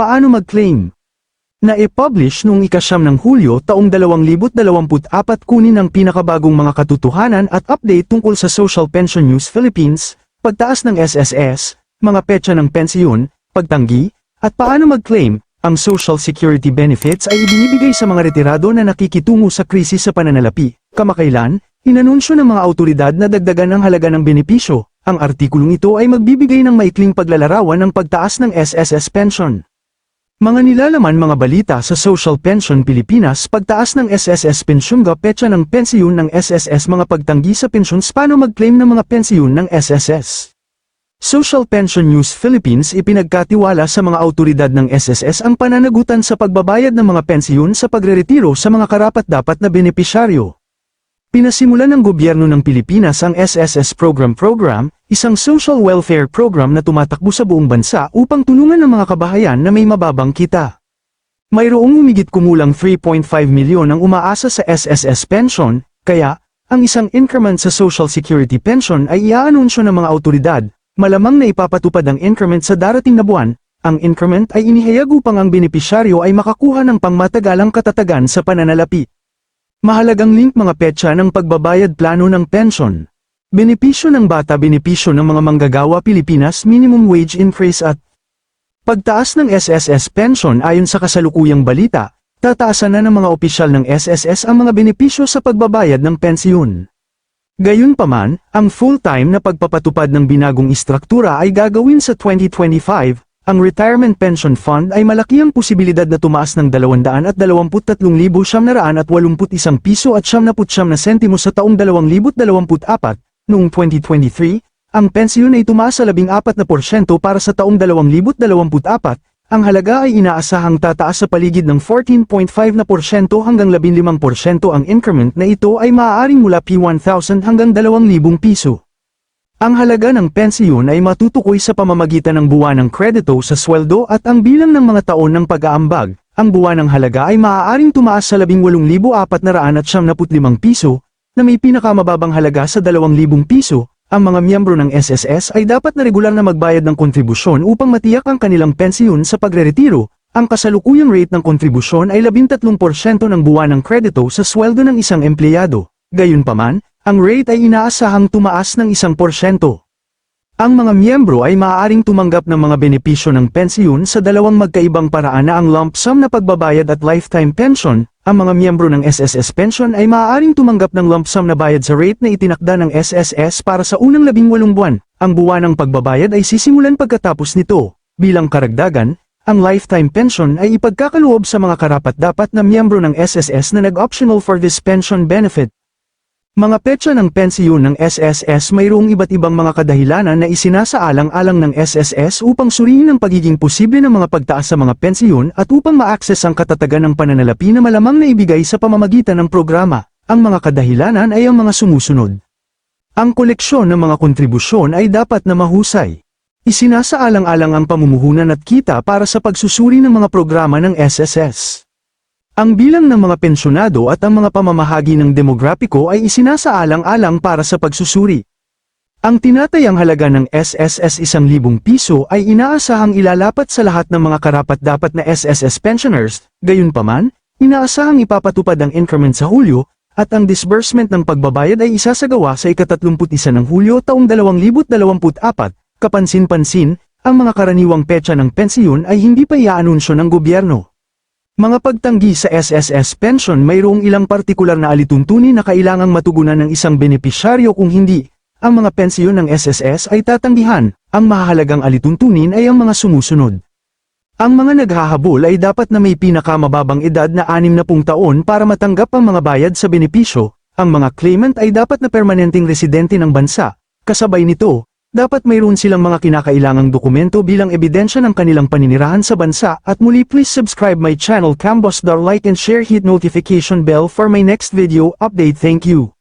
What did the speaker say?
paano mag-claim. Na-publish noong ikasyam ng Hulyo taong 2024 kunin ang pinakabagong mga katotohanan at update tungkol sa Social Pension News Philippines, pagtaas ng SSS, mga petsa ng pensyon, pagtanggi, at paano mag-claim, ang Social Security benefits ay ibinibigay sa mga retirado na nakikitungo sa krisis sa pananalapi. Kamakailan, inanunsyo ng mga autoridad na dagdagan ang halaga ng benepisyo. Ang artikulong ito ay magbibigay ng maikling paglalarawan ng pagtaas ng SSS pension. Mga nilalaman mga balita sa Social Pension Pilipinas pagtaas ng SSS pensyonga petsa ng pensiyon ng SSS mga pagtanggi sa pensions paano mag-claim ng mga pensiyon ng SSS. Social Pension News Philippines ipinagkatiwala sa mga autoridad ng SSS ang pananagutan sa pagbabayad ng mga pensiyon sa pagreretiro sa mga karapat-dapat na benepisyaryo. Pinasimulan ng gobyerno ng Pilipinas ang SSS Program Program, isang social welfare program na tumatakbo sa buong bansa upang tulungan ang mga kabahayan na may mababang kita. Mayroong humigit kumulang 3.5 milyon ang umaasa sa SSS pension, kaya, ang isang increment sa Social Security pension ay iaanunsyo ng mga autoridad, Malamang na ipapatupad ang increment sa darating na buwan, ang increment ay inihayag upang ang benepisyaryo ay makakuha ng pangmatagalang katatagan sa pananalapi. Mahalagang link mga petsa ng pagbabayad plano ng pension. Benepisyo ng bata benepisyo ng mga manggagawa Pilipinas minimum wage increase at Pagtaas ng SSS pension ayon sa kasalukuyang balita, tataasan na ng mga opisyal ng SSS ang mga benepisyo sa pagbabayad ng pensiyon. Gayunpaman, ang full-time na pagpapatupad ng binagong istruktura ay gagawin sa 2025, ang Retirement Pension Fund ay malaki ang posibilidad na tumaas ng 223,781 piso at 79 na sentimo sa taong 2024. Noong 2023, ang pensyon ay tumaas sa 14% para sa taong 2024, ang halaga ay inaasahang tataas sa paligid ng 14.5% hanggang 15% ang increment na ito ay maaaring mula P1,000 hanggang 2,000 piso. Ang halaga ng pensiyon ay matutukoy sa pamamagitan ng buwan ng kredito sa sweldo at ang bilang ng mga taon ng pag-aambag. Ang buwan ng halaga ay maaaring tumaas sa 18,475 piso, na may pinakamababang halaga sa 2,000 piso, ang mga miyembro ng SSS ay dapat na regular na magbayad ng kontribusyon upang matiyak ang kanilang pensiyon sa pagreretiro. Ang kasalukuyang rate ng kontribusyon ay 13% ng buwan ng kredito sa sweldo ng isang empleyado. Gayunpaman, ang rate ay inaasahang tumaas ng 1%. Ang mga miyembro ay maaaring tumanggap ng mga benepisyo ng pensiyon sa dalawang magkaibang paraan na ang lump sum na pagbabayad at lifetime pension, ang mga miyembro ng SSS pension ay maaaring tumanggap ng lump sum na bayad sa rate na itinakda ng SSS para sa unang labing walong buwan. Ang buwan ng pagbabayad ay sisimulan pagkatapos nito. Bilang karagdagan, ang lifetime pension ay ipagkakaloob sa mga karapat-dapat na miyembro ng SSS na nag-optional for this pension benefit. Mga petsa ng pensiyon ng SSS mayroong iba't ibang mga kadahilanan na isinasaalang-alang ng SSS upang suriin ang pagiging posible ng mga pagtaas sa mga pensiyon at upang ma-access ang katatagan ng pananalapi na malamang na ibigay sa pamamagitan ng programa. Ang mga kadahilanan ay ang mga sumusunod. Ang koleksyon ng mga kontribusyon ay dapat na mahusay. Isinasaalang-alang ang pamumuhunan at kita para sa pagsusuri ng mga programa ng SSS. Ang bilang ng mga pensyonado at ang mga pamamahagi ng demograpiko ay isinasaalang-alang para sa pagsusuri. Ang tinatayang halaga ng SSS 1,000 piso ay inaasahang ilalapat sa lahat ng mga karapat-dapat na SSS pensioners, gayunpaman, inaasahang ipapatupad ang increment sa Hulyo, at ang disbursement ng pagbabayad ay isasagawa sa ika-31 ng Hulyo taong 2024, kapansin-pansin, ang mga karaniwang petsa ng pensiyon ay hindi pa iaanunsyo ng gobyerno. Mga pagtanggi sa SSS pension mayroong ilang partikular na alituntunin na kailangang matugunan ng isang benepisyaryo kung hindi, ang mga pensiyon ng SSS ay tatanggihan, ang mahalagang alituntunin ay ang mga sumusunod. Ang mga naghahabol ay dapat na may pinakamababang edad na 60 taon para matanggap ang mga bayad sa benepisyo, ang mga claimant ay dapat na permanenteng residente ng bansa, kasabay nito, Dapat mayroon silang mga kinakailangang dokumento bilang ebidensya ng kanilang paninirahan sa bansa at muli please subscribe my channel Cambosdar like and share hit notification bell for my next video update thank you.